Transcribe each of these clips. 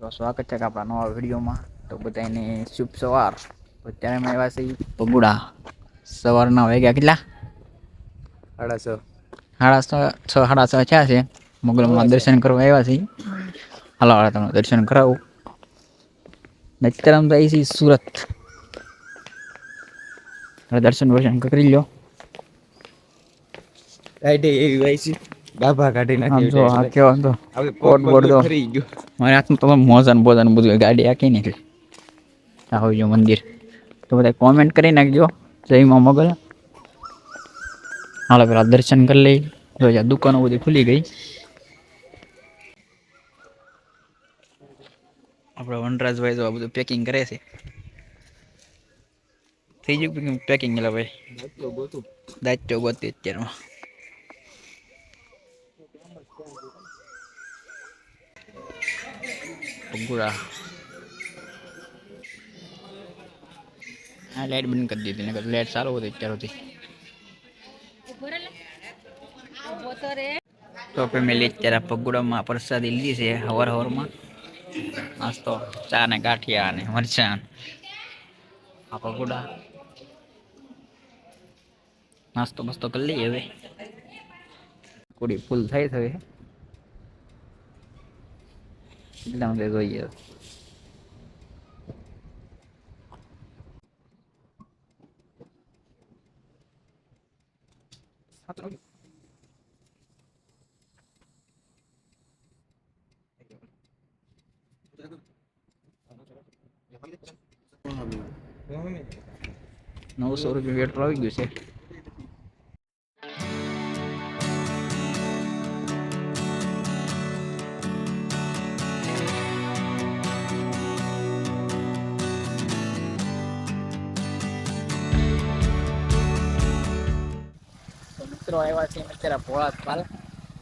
તો સ્વાગત છે આપણા નવા વિડીયોમાં. તો બધાને શુભ સવાર. અત્યારે અમે આવ્યા છીએ બગુડા સવારના વાગ્યા કેટલા? સાડા છ. સાડા છ છ સાડા છ થયા છે. મોગલમાં દર્શન કરવા આવ્યા છીએ. હાલો હાલો તમને દર્શન કરાવું. અત્યારે અમે જઈએ છીએ સુરત. દર્શન વર્શન કરી લો રાઈટ એવી વાય છે. ડાભા કાઢી નાખી જો આ કેવો હવે કોટ બોર્ડ દો. ફરી ગયો. મારે હાથમાં તો મોજાન બોજાન બધું ગાડી આખી નીકળી. આવું જો મંદિર. તો બધા કોમેન્ટ કરી નાખજો. જય માં મોગલ. હાલો પેલા દર્શન કરી લઈ. જો દુકાનો બધી ખુલી ગઈ. આપણે વનરાજભાઈ જો આ બધું પેકિંગ કરે છે. થઈ ગયું પેકિંગ એટલે ભાઈ? દાચો ગોતી અત્યારમાં. પગુડા હા લાઈટ બંધ કરી દીધી, નકર લાઈટ સારું હતી અત્યાર સુધી. તો ફેમિલી અત્યારે પગુડામાં પ્રસાદી લીધી છે હવાર હવારમાં. નાસ્તો ચા ને ગાંઠિયા ને મરચાં આ પગુડા. નાસ્તો મસ્તો કરી લઈએ હવે. કુડી ફૂલ થઈ છે હવે એટલા માટે જોઈએ હવે. નવસો રૂપિયા પેટ્રોલ આવી ગયું છે મિત્રો આવ્યા છે અત્યારે પોળાદ પાલ.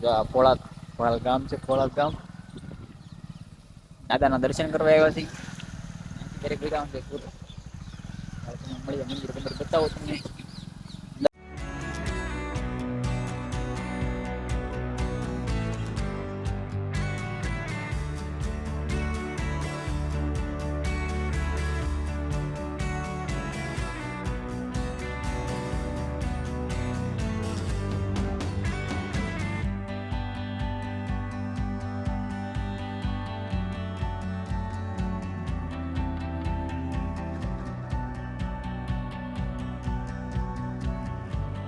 જો પોળાદ પોળાદ ગામ છે, પોળાદ ગામ. દાદાના દર્શન કરવા આવ્યા છે દરેક ભેગા મળીએ, મંદિર બંદર બતાવો તમને.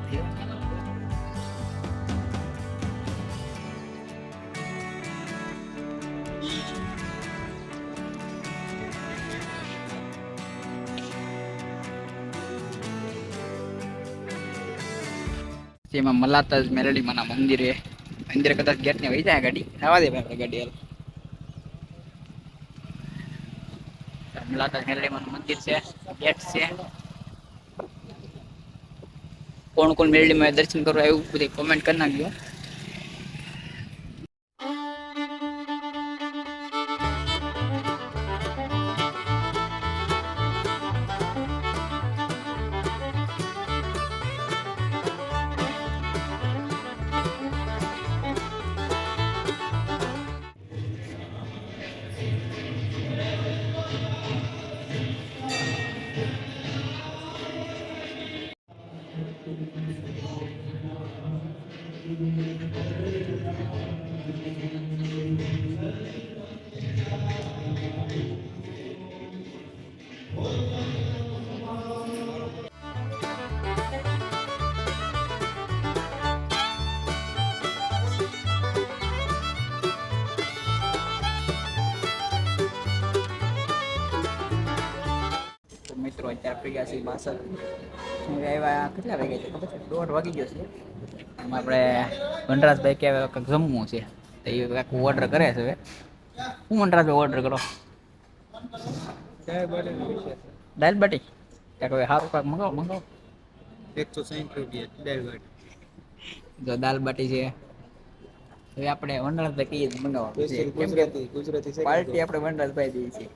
જેમાં મલાતા મેલડી માના મંદિરે મંદિરે કદાચ ગેટ ને વહી જાય ગાડી. આવા દે આપણે ગાડી હાલ. મલાતા મેલડી માનું મંદિર છે, ગેટ છે. કોણ કોણ મેલડી દર્શન કરવા એવું બધી કોમેન્ટ કરી નાખજો મિત્રો, અત્યારે પડી ગયા છે બાસઠ. હવે આવ્યા કેટલા વાગ્યા છે? ખબર છે? દોઢ વાગી ગયો છે. એમાં આપણે વનરાજભાઈ કે કંઈક જમવું છે. તો એ કંઈક ઓર્ડર કરે છે હવે. હું વનરાજભાઈ ઓર્ડર કરો? દાલ બાટી? ક્યાંક હવે સારું કાંક મંગાવો મંગાવો. એકસો સાહીઠ રૂપિયા દાળ બાટી. જો દાલ બાટી છે. હવે આપણે વનરાજભાઈ કહીએ મંગાવવાનું છે કેમ કે ગુજરાતી ગુજરાતી પાર્ટી આપણે વનરાજભાઈ દઈએ છીએ.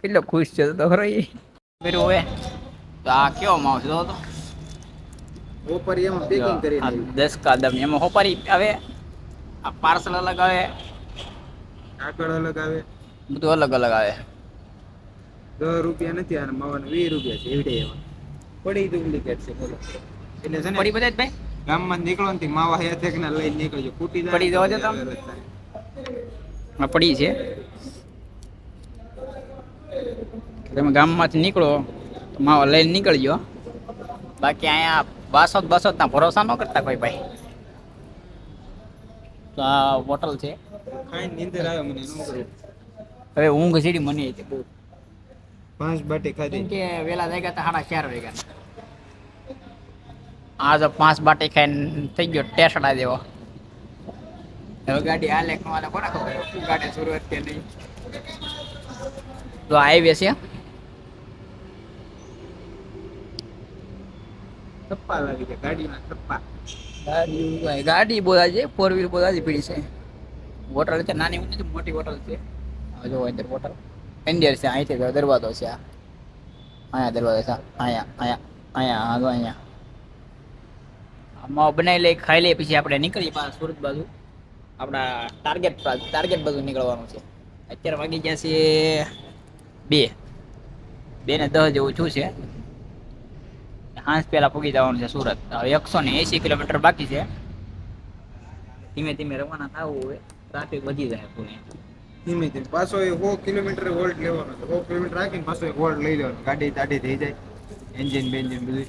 કેટલો ખુશ છે તો ખરો એ. પેલું હવે. તો આ કેવો માવ છે તો. ઓપર એમાં પેકિંગ કરી દસ કાદમ એમાં હોપારી આવે આ પાર્સલ અલગ આવે કાગળ અલગ આવે. બધું અલગ અલગ આવે. દસ રૂપિયા નથી અને માવાના વીસ રૂપિયા છે એવડે એવા. પડી ડુપ્લિકેટ છે બોલો. એટલે છે ને પડી બધા જ ભાઈ? ગામમાં નીકળો ને માવા હે તે ના લઈને નીકળજો. ફૂટી જાય પડી જવા દે તો તમે. વ્યવહાર જ થાય. આ પડી છે. તમે ગામમાંથી નીકળો તો માવા લઈને નીકળજો. બાકી અહીંયા બાસો બસો ના ભરોસા ન કરતા કોઈ ભાઈ. તો આ હોટલ છે. ખાઈ નીંદર આવે મને શું કરું. હવે ઊંઘ સીડી મને છે બહુ. પાંચ બાટી ખાધી. કે વેલા થઈ ગયા હતા સાડા ચાર વાગ્યા. આ તો પાંચ બાટી ખાઈને થઈ ગયો ટેસડા જેવો. હવે ગાડી હાલે ન હાલે કોને ખબર? ગાડી શરૂઆત કે નહીં? તો હાઈવે છે. થપ્પા લાગી છે ગાડીના થપ્પા ગાડી ગાડી બોલા છે ફોર વ્હીલ બોલા છે પીડી છે. હોટલ છે, નાની ઊંચી મોટી હોટલ છે. જો અંદર હોટલ એન્ડિયર છે, અહીંથી દરવાજો છે આ. અહીંયા દરવાજો છે, અહીંયા અહીંયા અહીંયા આગળ અહીંયા. આમાં બનાવી લઈ, ખાઈ લઈએ પછી આપણે નીકળીએ પાછા સુરત બાજુ. આપણા ટાર્ગેટ ટાર્ગેટ બાજુ નીકળવાનું છે. અત્યારે વાગી ગયા છે બે. બે ને દસ જેવું છું છે. હાંસ પહેલા પૂગી જવાનું છે સુરત. હવે એકસો ને એસી કિલોમીટર બાકી છે. ધીમે ધીમે રવાના થવું હોય ટ્રાફિક વધી જાય પૂરી. ધીમે ધીમે. પાછો એ સો કિલોમીટર હોલ્ડ લેવાનો છે. સો કિલોમીટર રાખીને પાછો એક હોલ્ડ લઈ લેવાનો. ગાડી તાડી થઈ જાય. એન્જિન બેન્જિન બધું.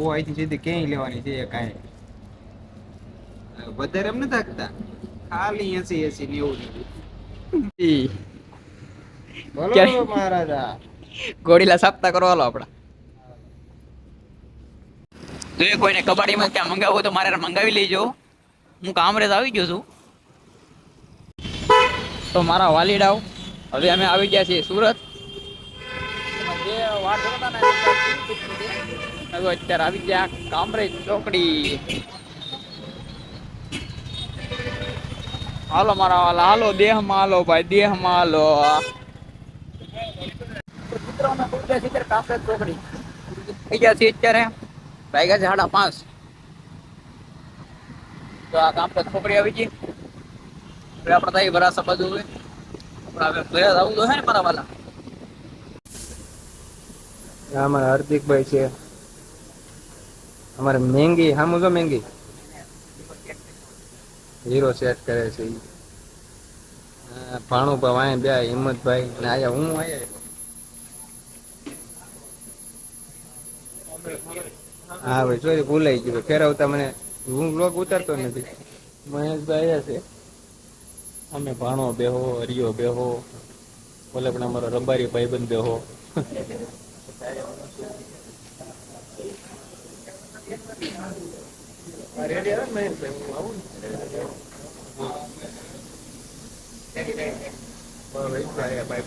ઓ અહીંથી સીધી ક્યાંય લેવાની છે કાંઈ. વધારે એમ નથી થાકતા ખાલી એસી એસી નેવું મહારાજા. ગોળીલા સાપતા કરો હાલો આપડા તો એ કોઈને કબાડીમાં ત્યાં મંગાવવું તો મારે મંગાવી લેજો. હું કામરેજ આવી ગયો છું. તો મારા વાલીડાઓ હવે અમે આવી ગયા છીએ સુરત. જે વાટ હતા ને, અત્યારે આવી ગયા કામરેજ ચોકડી. હાલો મારા વાલા હાલો દેહમાં હાલો ભાઈ દેહમાં હાલો. મિત્રો કામરેજ ચોકડી. થઈ ગયા છીએ અત્યારે. વાગ્યા છે સાડા પાંચ. તો આ કામરેજ ચોકડી આવી ગઈ. હવે આપણે થઈ ભરાસા બાજુ હોય. આપણે હવે ઘરે આવું તો હે ને મારા વાલા. અમારા હાર્દિકભાઈ છે. અમારે મેંગી હા મુજો મેંગી? હીરો સેટ કરે છે ઈ. આ ભાણુભા બે હિંમતભાઈ ને આયા હું આયા. હા ભાઈ સોરી ભૂલાઈ ગયું ફેરવતા મને હું લોક ઉતારતો નથી. મહેશભાઈ આયા છે. અમે ભાણો બેહો હરિયો બેહો. બોલે પણ અમારો રબારી ભાઈબંધ બેહો. રેડી આવે મહેશભાઈ હું આવું ને. Bye bye